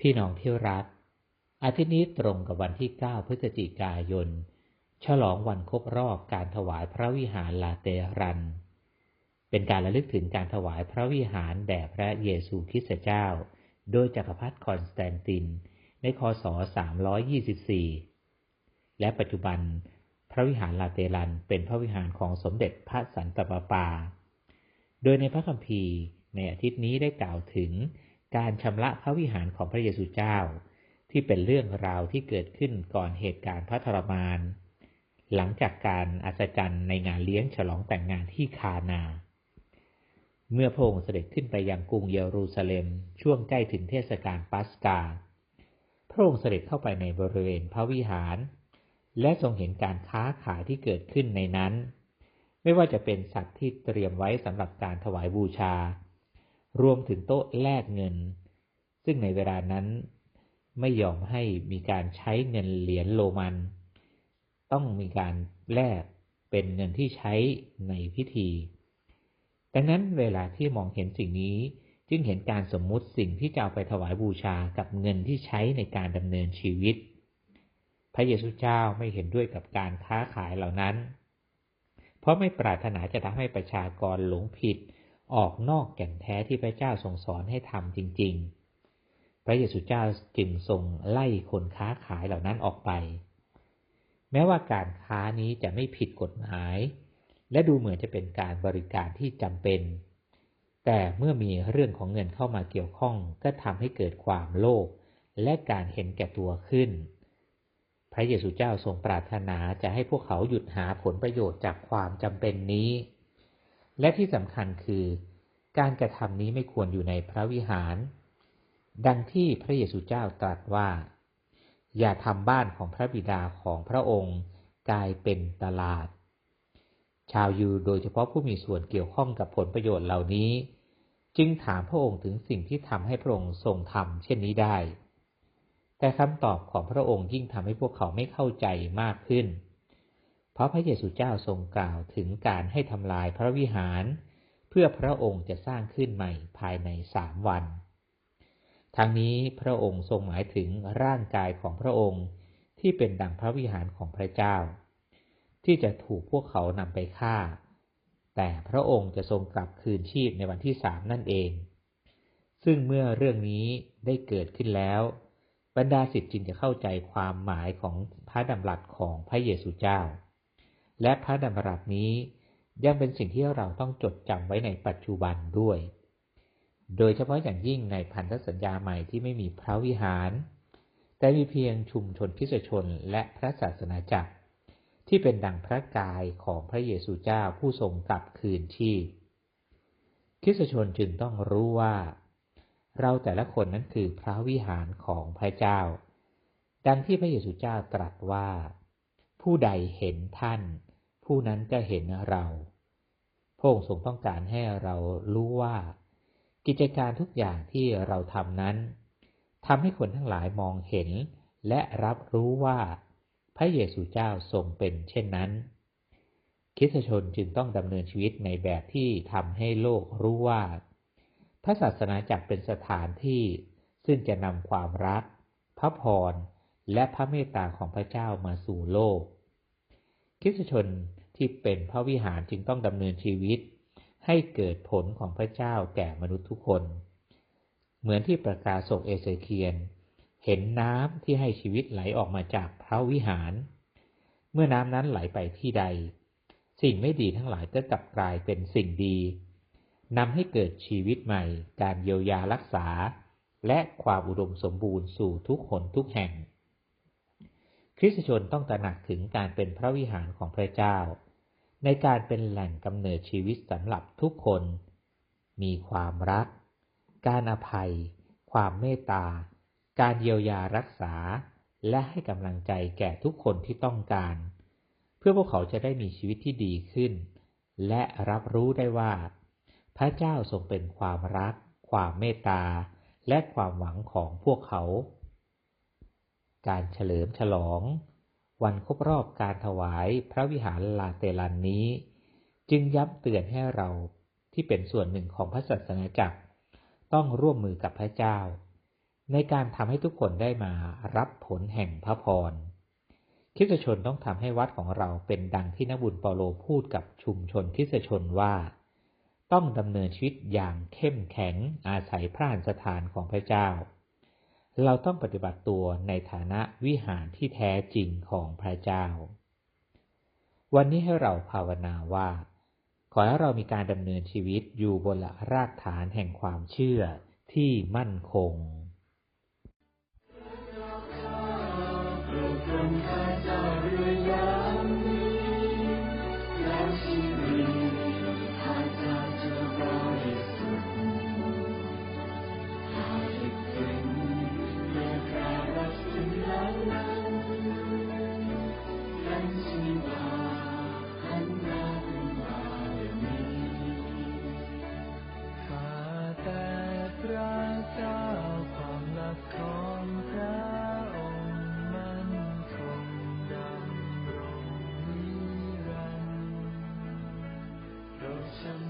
พี่น้องที่รัก อาทิตย์นี้ตรงกับวันที่ 9 พฤศจิกายน ฉลองวันครบรอบการถวายพระวิหารลาเตรัน เป็นการระลึกถึงการถวายพระวิหารแด่พระเยซูคริสต์เจ้า โดยจักรพรรดิคอนสแตนติน ในคศ 324 และปัจจุบันพระวิหารลาเตรันเป็นพระวิหารของสมเด็จพระสันตะปาปา โดยในพระคัมภีร์ในอาทิตย์นี้ได้กล่าวถึง การชำระพระวิหารของพระเยซูเจ้า ที่เป็นเรื่องราวที่เกิดขึ้นก่อนเหตุการณ์พระทรมาน หลังจากการอัศจรรย์ในงานเลี้ยงฉลองแต่งงานที่คานา เมื่อพระองค์เสด็จขึ้นไปยังกรุงเยรูซาเล็มช่วงใกล้ถึงเทศกาลปัสกา พระองค์เสด็จเข้าไปในบริเวณพระวิหาร และทรงเห็นการค้าขายที่เกิดขึ้นในนั้น ไม่ว่าจะเป็นสัตว์ที่เตรียมไว้สำหรับการถวายบูชา รวมถึงโต๊ะแลกเงิน ซึ่งในเวลานั้นไม่ยอมให้มีการใช้เงินเหรียญโรมัน ต้องมีการแลกเป็นเงินที่ใช้ในพิธี ดังนั้นเวลาที่มองเห็นสิ่งนี้จึงเห็นการสมมุติสิ่งที่จะเอาไปถวายบูชากับเงินที่ใช้ในการดำเนินชีวิต พระเยซูเจ้าไม่เห็นด้วยกับการค้าขายเหล่านั้น เพราะไม่ปรารถนาจะทำให้ประชากรหลงผิด ออกนอกแก่นแท้ที่พระเจ้าทรงสอนให้ทำจริง ๆ พระเยซูเจ้าจึงทรงไล่คนค้าขายเหล่านั้นออกไป แม้ว่าการค้านี้จะไม่ผิดกฎหมาย และดูเหมือนจะเป็นการบริการที่จำเป็น แต่เมื่อมีเรื่องของเงินเข้ามาเกี่ยวข้องก็ทำให้เกิดความโลภและการเห็นแก่ตัวขึ้น พระเยซูเจ้าทรงปรารถนาจะให้พวกเขาหยุดหาผลประโยชน์จากความจำเป็นนี้ และที่สำคัญคือ การกระทำนี้ไม่ควรอยู่ในพระวิหาร ดังที่พระเยซูเจ้าตรัสว่า อย่าทำบ้านของพระบิดาของพระองค์กลายเป็นตลาด ชาวยูโดยเฉพาะผู้มีส่วนเกี่ยวข้องกับผลประโยชน์เหล่านี้ จึงถามพระองค์ถึงสิ่งที่ทำให้พระองค์ทรงทำเช่นนี้ได้ แต่คำตอบของพระองค์ยิ่งทำให้พวกเขาไม่เข้าใจมากขึ้น เพราะพระเยซูเจ้าทรงกล่าวถึงการให้ทำลายพระวิหาร เพื่อพระองค์จะสร้างขึ้นใหม่ภายในสามวัน ทั้งนี้พระองค์ทรงหมายถึงร่างกายของพระองค์ที่เป็นดังพระวิหารของพระเจ้า ที่จะถูกพวกเขานำไปฆ่า แต่พระองค์จะทรงกลับคืนชีพในวันที่สามนั่นเอง ซึ่งเมื่อเรื่องนี้ได้เกิดขึ้นแล้วบรรดาสิทธิ์จึงจะเข้าใจความหมายของพระดำรัสของพระเยซูเจ้า และพระดำรัสนี้ยังเป็นสิ่งที่เราต้องจดจำไว้ในปัจจุบันด้วย โดยเฉพาะอย่างยิ่งในพันธสัญญาใหม่ที่ไม่มีพระวิหาร แต่มีเพียงชุมชนพิสชนและพระศาสนาจักร ที่เป็นดังพระกายของพระเยซูเจ้าผู้ทรงกลับคืนชีพคริสชนจึงต้องรู้ว่า เราแต่ละคนนั้นคือพระวิหารของพระเจ้า ดังที่พระเยซูเจ้าตรัสว่า ผู้ใดเห็นท่าน ผู้นั้นก็เห็นเราพระองค์ทรงต้องการให้เรารู้ว่า กิจการทุกอย่างที่เราทำนั้นทำให้คนทั้งหลายมองเห็น และรับรู้ว่า พระเยซูเจ้าทรงเป็นเช่นนั้นคิสชนจึงต้องดำเนินชีวิตในแบบที่ทำให้โลกรู้ว่าพระศาสนาจักรเป็นสถานที่ซึ่งจะนำความรัก พระพร และพระเมตตาของพระเจ้ามาสู่โลกคิสชน ที่เป็นพระวิหารจึงต้องดำเนินชีวิต ให้เกิดผลของพระเจ้าแก่มนุษย์ทุกคน เหมือนที่ประกาศศกเอเซเคียน เห็นน้ำที่ให้ชีวิตไหลออกมาจากพระวิหาร เมื่อน้ำนั้นไหลไปที่ใด สิ่งไม่ดีทั้งหลายก็กลับกลายเป็นสิ่งดีนำให้เกิดชีวิตใหม่ การเยียวยารักษา และความอุดมสมบูรณ์สู่ทุกคนทุกแห่ง คริสตชนต้องตระหนักถึงการเป็นพระวิหารของพระเจ้า ในการเป็นแหล่งกำเนิดชีวิตสำหรับทุกคน มีความรัก การอภัย ความเมตตา การเยียวยารักษา และให้กำลังใจแก่ทุกคนที่ต้องการ เพื่อพวกเขาจะได้มีชีวิตที่ดีขึ้น และรับรู้ได้ว่า พระเจ้าทรงเป็นความรัก ความเมตตา และความหวังของพวกเขา การเฉลิมฉลอง วันครบรอบการถวายพระวิหารลาเตลันนี้ จึงย้ำเตือนให้เราที่เป็นส่วนหนึ่งของพระศาสนาจักร ต้องร่วมมือกับพระเจ้า ในการทำให้ทุกคนได้มารับผลแห่งพระพรคิสชนต้องทำให้วัดของเราเป็นดังที่นักบุญเปาโลพูดกับชุมชนคิสชนว่า ต้องดำเนินชีวิตอย่างเข้มแข็งอาศัยพระานสถานของพระเจ้า เราต้องปฏิบัติตัวในฐานะวิหารที่แท้จริงของพระเจ้า วันนี้ให้เราภาวนาว่า ขอให้เรามีการดำเนินชีวิตอยู่บนหลากรากฐานแห่งความเชื่อที่มั่นคง Come, come. 什么？